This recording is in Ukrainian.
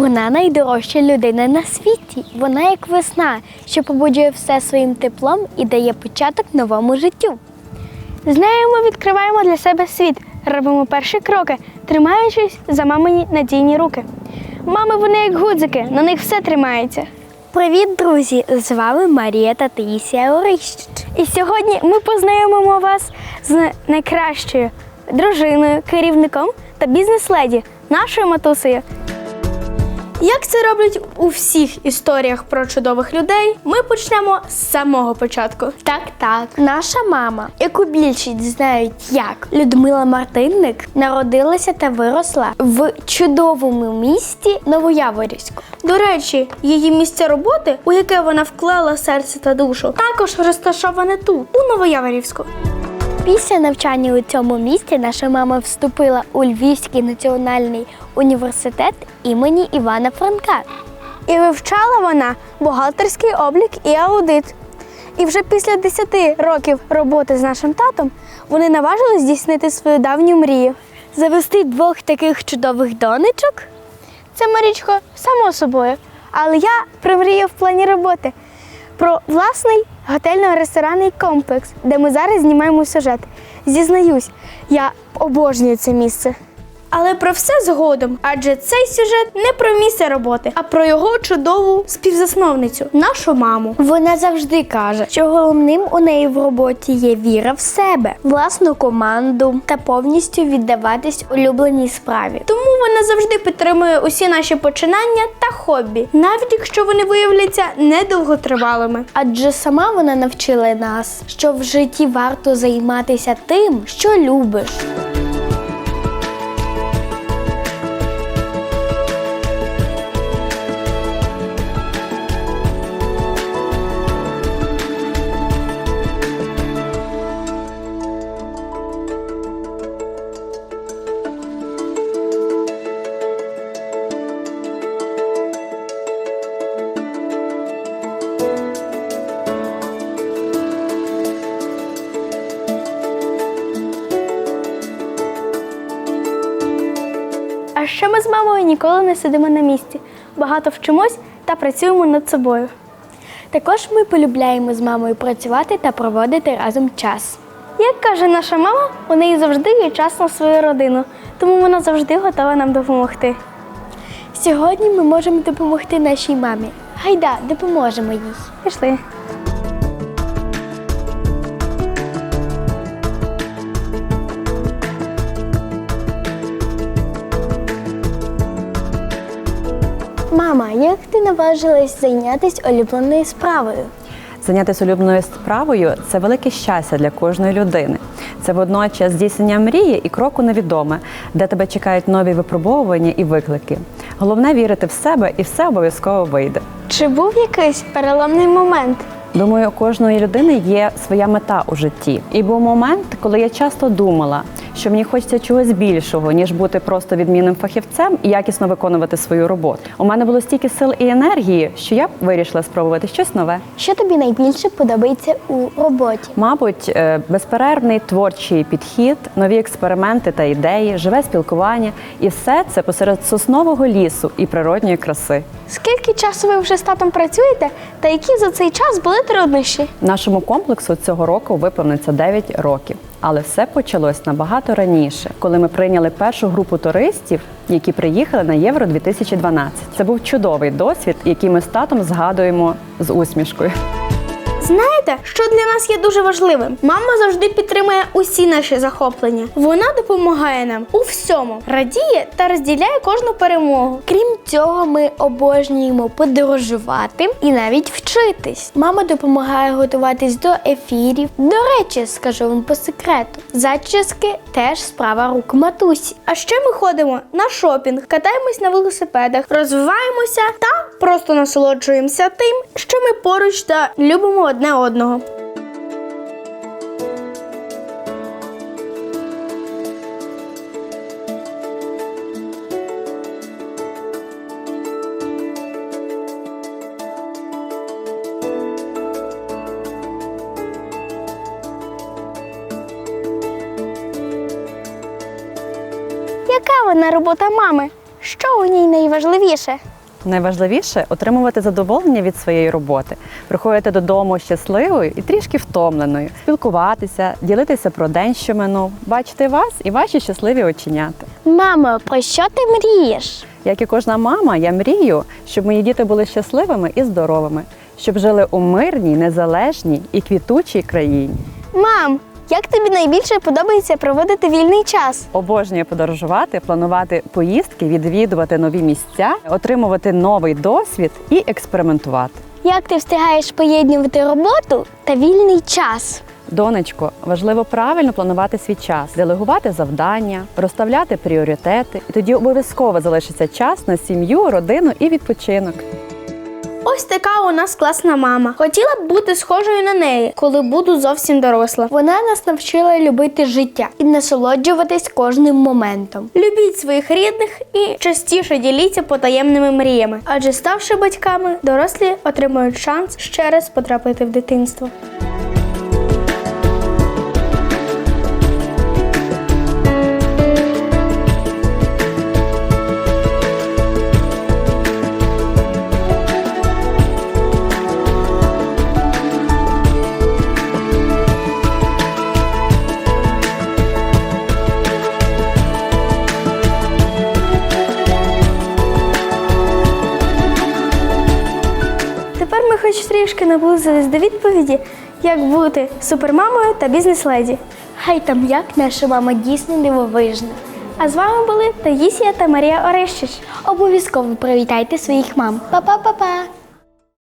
Вона найдорожча людина на світі. Вона як весна, що побуджує все своїм теплом і дає початок новому життю. З нею ми відкриваємо для себе світ, робимо перші кроки, тримаючись за мамині надійні руки. Мами вони як гудзики, на них все тримається. Привіт, друзі! З вами Марія та Таїсія Орищ. І сьогодні ми познайомимо вас з найкращою дружиною, керівником та бізнес-леді, нашою матусею. Як це роблять у всіх історіях про чудових людей, ми почнемо з самого початку. Так, так. Наша мама, яку більшість знають як Людмила Мартинник, народилася та виросла в чудовому місті Новояворівську. До речі, її місце роботи, у яке вона вклала серце та душу, також розташоване тут, у Новояворівську. Після навчання у цьому місті наша мама вступила у Львівський національний університет імені Івана Франка. І вивчала вона бухгалтерський облік і аудит. І вже після 10 років роботи з нашим татом вони наважились здійснити свою давню мрію. Завести двох таких чудових донечок. Це Марічко, само собою. Але я примріяв в плані роботи про власний готельно-ресторанний комплекс, де ми зараз знімаємо сюжет. Зізнаюсь, я обожнюю це місце. Але про все згодом, адже цей сюжет не про місце роботи, а про його чудову співзасновницю, нашу маму. Вона завжди каже, що головним у неї в роботі є віра в себе, власну команду та повністю віддаватись улюбленій справі. Тому вона завжди підтримує усі наші починання та хобі, навіть якщо вони виявляться недовготривалими. Адже сама вона навчила нас, що в житті варто займатися тим, що любиш. А ще ми з мамою ніколи не сидимо на місці. Багато вчимось та працюємо над собою. Також ми полюбляємо з мамою працювати та проводити разом час. Як каже наша мама, у неї завжди є час на свою родину, тому вона завжди готова нам допомогти. Сьогодні ми можемо допомогти нашій мамі. Гайда, допоможемо їй. Пішли. Як ти наважилась зайнятися улюбленою справою? Зайнятися улюбленою справою це велике щастя для кожної людини. Це водночас здійснення мрії і кроку невідоме, де тебе чекають нові випробовування і виклики. Головне вірити в себе, і все обов'язково вийде. Чи був якийсь переломний момент? Думаю, у кожної людини є своя мета у житті. І був момент, коли я часто думала, що мені хочеться чогось більшого, ніж бути просто відмінним фахівцем і якісно виконувати свою роботу. У мене було стільки сил і енергії, що я вирішила спробувати щось нове. Що тобі найбільше подобається у роботі? Мабуть, е, безперервний творчий підхід, нові експерименти та ідеї, живе спілкування, і все це посеред соснового лісу і природньої краси. Скільки часу ви вже з татом працюєте, та які за цей час були труднощі? Нашому комплексу цього року виповниться 9 років. Але все почалось набагато раніше, коли ми прийняли першу групу туристів, які приїхали на Євро 2012. Це був чудовий досвід, який ми з татом згадуємо з усмішкою. Знаєте, що для нас є дуже важливим? Мама завжди підтримує усі наші захоплення. Вона допомагає нам у всьому, радіє та розділяє кожну перемогу. Крім цього, ми обожнюємо подорожувати і навіть вчитись. Мама допомагає готуватись до ефірів. До речі, скажу вам по секрету, зачіски теж справа рук матусі. А ще ми ходимо на шопінг, катаємось на велосипедах, розвиваємося та просто насолоджуємося тим, що ми поруч та любимо одне одного. Яка вона робота мами? Що у ній найважливіше? Найважливіше отримувати задоволення від своєї роботи, приходити додому щасливою і трішки втомленою, спілкуватися, ділитися про день, що минув, бачити вас і ваші щасливі оченята. Мамо, про що ти мрієш? Як і кожна мама, я мрію, щоб мої діти були щасливими і здоровими, щоб жили у мирній, незалежній і квітучій країні. Мам, як тобі найбільше подобається проводити вільний час? Обожнюю подорожувати, планувати поїздки, відвідувати нові місця, отримувати новий досвід і експериментувати. Як ти встигаєш поєднувати роботу та вільний час? Донечко, важливо правильно планувати свій час, делегувати завдання, розставляти пріоритети, і тоді обов'язково залишиться час на сім'ю, родину і відпочинок. Ось така у нас класна мама. Хотіла б бути схожою на неї, коли буду зовсім доросла. Вона нас навчила любити життя і насолоджуватись кожним моментом. Любіть своїх рідних і частіше діліться потаємними мріями. Адже ставши батьками, дорослі отримують шанс ще раз потрапити в дитинство. Наблизились до відповіді, як бути супермамою та бізнес-леді. Хай там як наша мама дійсно дивовижна. А з вами були Таїсія та Марія Орещич. Обов'язково привітайте своїх мам. Па-па-па-па!